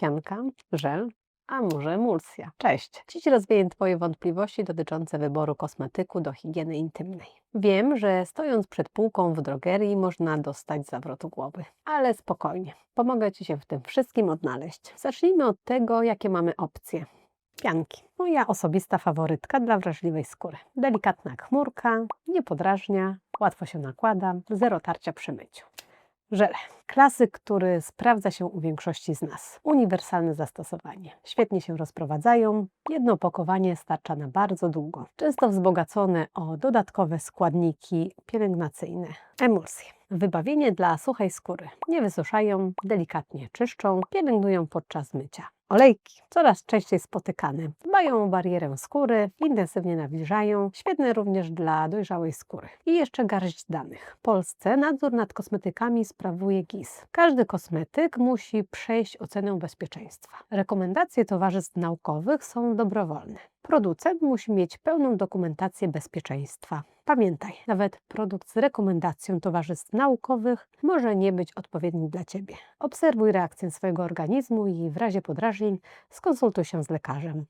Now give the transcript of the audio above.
pianka, żel, a może emulsja. Cześć! Dziś rozwieję Twoje wątpliwości dotyczące wyboru kosmetyku do higieny intymnej. Wiem, że stojąc przed półką w drogerii można dostać zawrotu głowy, ale spokojnie, pomogę Ci się w tym wszystkim odnaleźć. Zacznijmy od tego, jakie mamy opcje. Pianki. Moja osobista faworytka dla wrażliwej skóry. Delikatna chmurka, nie podrażnia, łatwo się nakłada, zero tarcia przy myciu. Żele. Klasyk, który sprawdza się u większości z nas. Uniwersalne zastosowanie. Świetnie się rozprowadzają. Jedno opakowanie starcza na bardzo długo. Często wzbogacone o dodatkowe składniki pielęgnacyjne. Emulsje. Wybawienie dla suchej skóry. Nie wysuszają, delikatnie czyszczą, pielęgnują podczas mycia. Olejki, coraz częściej spotykane, dbają o barierę skóry, intensywnie nawilżają, świetne również dla dojrzałej skóry. I jeszcze garść danych. W Polsce nadzór nad kosmetykami sprawuje GIS. Każdy kosmetyk musi przejść ocenę bezpieczeństwa. Rekomendacje towarzystw naukowych są dobrowolne. Producent musi mieć pełną dokumentację bezpieczeństwa. Pamiętaj, nawet produkt z rekomendacją towarzystw naukowych może nie być odpowiedni dla Ciebie. Obserwuj reakcję swojego organizmu i w razie podrażnień skonsultuj się z lekarzem.